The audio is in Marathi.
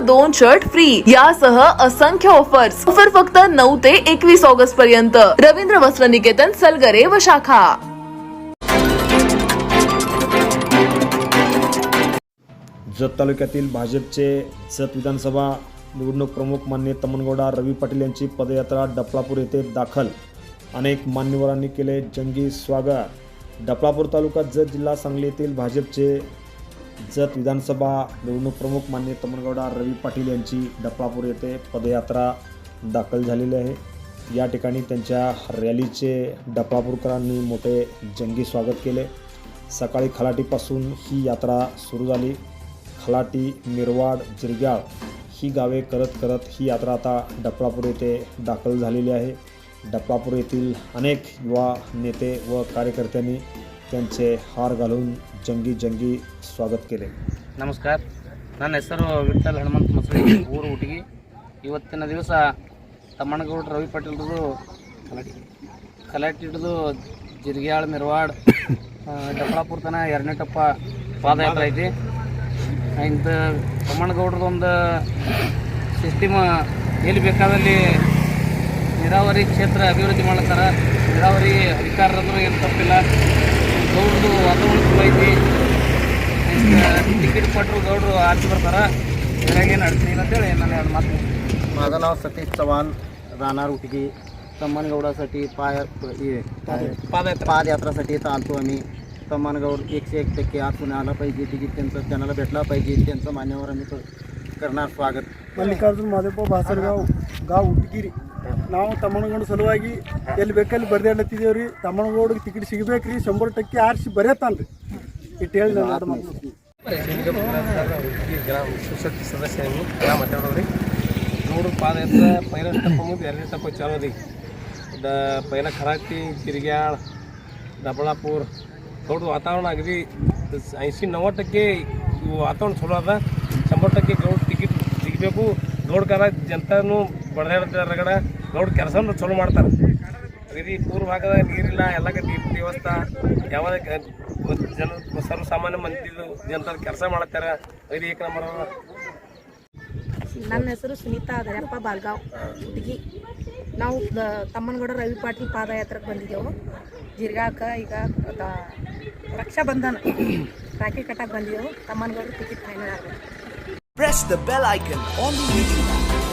दोन शर्ट फ्री यासह असंख्य ऑफर्स ऑफर फक्त नऊ ते एकवीस ऑगस्ट पर्यंत. रवींद्र वस्त्र निकेतन सलगरे व शाखा. जत तालुक्यातील भाजपचे जत विधानसभा निवडणूक प्रमुख मान्य तमनगौडा रवी पाटील यांची पदयात्रा डफळापूर येथे दाखल. अनेक मान्यवरांनी केले जंगी स्वागत. डफळापूर तालुका जत जिल्हा सांगली येथील भाजपचे जत विधानसभा निवडणूक प्रमुख मान्य तमनगौडा रवी पाटील यांची डफळापूर येथे पदयात्रा दाखल झालेली आहे. या ठिकाणी त्यांच्या रॅलीचे डफळापूरकरांनी मोठे जंगी स्वागत केले. सकाळी खलाटीपासून ही यात्रा सुरू झाली. खलाटी मिरवाड जिरग्याळ ही गावे करत करत ही यात्रा आता डफळापूर येथे दाखल झालेली आहे. डफळापूर येथील अनेक युवा नेते व कार्यकर्त्यांनी त्यांचे हार घालून जंगी जंगी स्वागत केले ನಮಸ್ಕಾರ ನನ್ನ ಹೆಸರು ವಿಠಲ್ ಹನುಮಂತ ಮಸಳಿ ಊರು ಹುಟ್ಟಿಗಿ ಇವತ್ತಿನ ದಿವಸ ತಮ್ಮಣ್ಣಗೌಡ ರವಿ ಪಾಟೀಲ್ರದು ಕಲಾಟಿ ಹಿಡಿದು ಜಿರ್ಗ್ಯಾಳ ಮಿರ್ವಾಡ್ ಡಫಳಾಪುರ ತನ ಎರಡನೇ ಟಪ್ಪ ಪಾದಯಾತ್ರೆ ಐತಿ ಇಂಥ ತಮ್ಮಣ್ಣಗೌಡ್ರದ್ದು ಒಂದು ಸಿಸ್ಟಮ್ ಎಲ್ಲಿ ಬೇಕಾದಲ್ಲಿ ನೀರಾವರಿ ಕ್ಷೇತ್ರ ಅಭಿವೃದ್ಧಿ ಮಾಡ್ತಾರ ನೀರಾವರಿ ಅಧಿಕಾರದಂದ್ರೂ ಏನು ತಪ್ಪಿಲ್ಲ ಗೌಡ್ರದು ವಾತಾವರಣ ಚಲೋ ಐತಿ ಟಿಕೆಟ್ ಕೊಟ್ಟರು ಗೌಡ್ರು ಆಚೆ ಬರ್ತಾರ ಇದ್ರಾಗೇನು ಅಡ್ತೀನಿ ಇಲ್ಲ ಅಂತೇಳಿ ನಾನು ಎರಡು ಮಾತು माझं नाव सतीश चव्हाण राहणार उटगी तम्मनगौडासाठी पाय हे पादयात्रा पादयात्रासाठी इथं आलतो आम्ही तम्मनगौड एकशे एक टक्के आतून आला पाहिजे तिकीट त्यांचं त्यांना भेटला पाहिजे त्यांचं मान्यवर आम्ही तो करणार स्वागत ಮಲ್ಲಿಕಾರ್ಜುನ್ ಮಾದೇಪ ಬಾಸರಗಾವ್ ಗಾ ಉಟ್ಗಿರಿ ನಾವು ತಮ್ಮನಗೋಡು ಸಲುವಾಗಿ ಎಲ್ಲಿ ಬೇಕಲ್ಲಿ ಬರ್ದೇಳತ್ತಿದ್ದೇವೆ ರೀ. ತಮ್ಮನಗೋಡಿಗೆ ಟಿಕೆಟ್ ಸಿಗಬೇಕ್ರಿ, ಶಂಬರ್ ಟಕ್ಕೆ ಆರಿಸಿ ಬರೆಯತ್ತಾನ್ರಿ. ಇಟ್ಟು ಹೇಳಿ ನಾನು ಗ್ರಾಮ ಸುಶಕ್ತಿ ಸದಸ್ಯರು ಗ್ರಾಮ ಮಾತಾಡೋರಿ ನೋಡು, ಪಾದಯಾತ್ರ ಪೈಲ ಸ್ಟೆಪ್ ಮುಂದೆ ಎರಡನೇ ಸ್ಟೆಪ್ ಚಾಲು ರೀ ದ ಪೈಲ ಖರಾಟಿ ಗಿರಿಗ್ಯಾಳ ದಬಳಾಪುರ, ದೊಡ್ಡ ವಾತಾವರಣ ಅಗದಿ ಐಸಿ ನವಟಕ್ಕೆ ಇವು ವಾತಾವರಣ ಚಲೋ ಅದ. ಶಂಬರ್ ಟಕ್ಕೆ ಗೌಡ್ ಟಿಕೆಟ್ ಸಿಗಬೇಕು. ದೊಡ್ಡ ಕಾಲ ಜನತಾನು ಬಡದಾಡ್ತಾರ ಗೌಡ್ ಕೆಲಸನೂ ಚಲೋ ಮಾಡ್ತಾರೆ. ಇಡೀ ಪೂರ್ವ ಭಾಗದಾಗ ನೀರಿಲ್ಲ ಎಲ್ಲ ಕಡೆ ನೀರಿನ ವ್ಯವಸ್ಥೆ. ಯಾವಾಗ ಜನ ಸರ್ವಸಾಮಾನ್ಯ ಮಂದಿದು ಜನರ ಕೆಲಸ ಮಾಡ್ತಾರೆ. ಅಗದಿ ಏಕ ನಂಬರ್ ನನ್ನ ಹೆಸರು ಸುನೀತಾ ಅದರಪ್ಪ ಬಾಲ್ಗಾವ್. ಹುಡುಗಿ ನಾವು ದ- ತಮ್ಮನಗೌಡ ರವಿ ಪಾಟೀಲ್ ಪಾದಯಾತ್ರೆಗೆ ಬಂದಿದ್ದೆವು. ಜಿರ್ಗಾಕ ಈಗ ರಕ್ಷಾ ರಕ್ಷಾಬಂಧನ ರಾಖಿ ಕಟ್ಟಕ್ಕೆ ಬಂದಿದ್ದೆವು. ತಮ್ಮನಗೌಡ್ರ ಟಿಕೆಟ್ ಫೈನಲ್ ಆಗಬೇಕು Press the bell icon on the YouTube. app